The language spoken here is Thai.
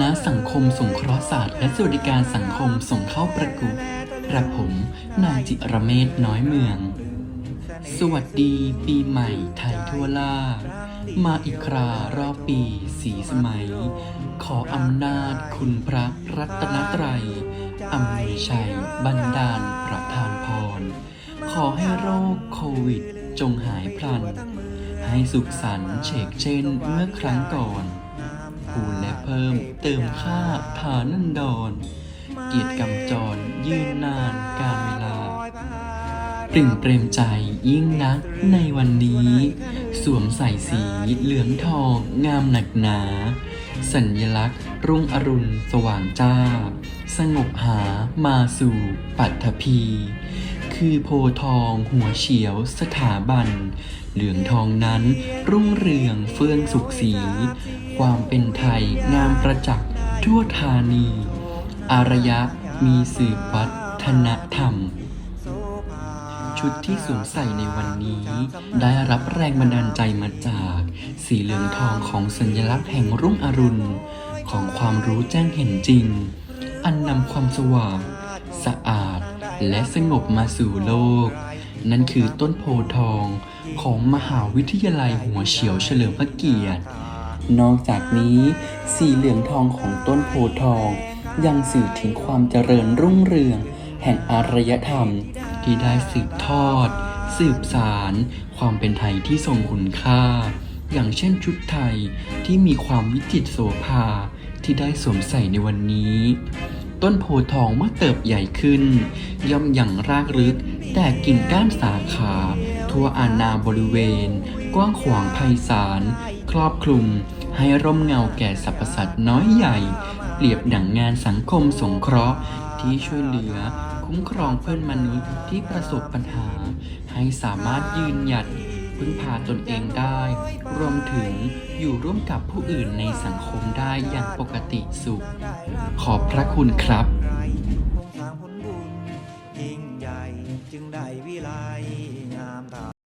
ณะสังคมสงเคราะห์ศาสตร์และสวัสดิการสังคมส่งเข้าประกวดกระผม นายจิรเมธน้อยเมือง สวัสดีปีใหม่ไทยทั่วล่า มาอีกครารอบปีสีสมัย ขออำนาจคุณพระรัตนตรัยอำนวยชัยบันดาลประทานพร ขอให้โรคโควิดจงหายพลัน ให้สุขสันต์เฉกเช่นเมื่อครั้งก่อน คูณและเพิ่ม เติมค่าฐานันดร เกียรติกำจร ยืนนานการเวลาปริ่มเปรมใจยิ่งนักในวันนี้ สวมใส่สีเหลืองทองงามหนักหนา สัญลักษณ์ รุ่งอรุณสว่างจ้า สงบหามาสู่ปัตภี คือโพทองหัวเฉียวสถาบัน เหลืองทองนั้นรุ่งเรืองเฟื่องสุขสี ความเป็น ไทยงามประจักษ์ทั่วธานี อารยะมีสืบวัฒนธรรม ชุดที่สวมใส่ในวันนี้ ได้รับแรงบันดาลใจมาจาก สีเหลืองทองของสัญลักษณ์แห่งรุ่งอรุณ ของความรู้แจ้งเห็นจริง อันนำความสว่าง สะอาดและสงบมาสู่โลก นั่นคือต้นโพธิ์ทองของมหาวิทยาลัยหัวเฉียวเฉลิมพระเกียรติ นอกจากนี้ สีเหลืองทองของต้นโพธิ์ทอง ยังสื่อถึงความเจริญรุ่งเรือง แห่งอารยธรรม ที่ได้สืบทอด สืบสาร ความเป็นไทยที่ทรงคุณค่า อย่างเช่นชุดไทยที่มีความวิจิตรโสภาที่ได้สวมใส่ในวันนี้ ต้นโพธิ์ทองเมื่อเติบใหญ่ขึ้น ย่อมอย่างรากลึกแต่กิ่งก้านสาขา ทั่วอาณาบริเวณ กว้างขวางไพศาล ครอบคลุม ให้ร่มเงาแก่สรรพสัตว์น้อยใหญ่ เปรียบดั่งงานสังคมสงเคราะห์ ที่ช่วยเหลือคุ้มครองเพื่อนมนุษย์ที่ประสบปัญหา ให้สามารถยืนหยัดพึ่งพาตนเองได้ รวมถึงอยู่ร่วมกับผู้อื่นในสังคมได้อย่างปกติสุข ขอบพระคุณครับจึงได้วิไลงามตา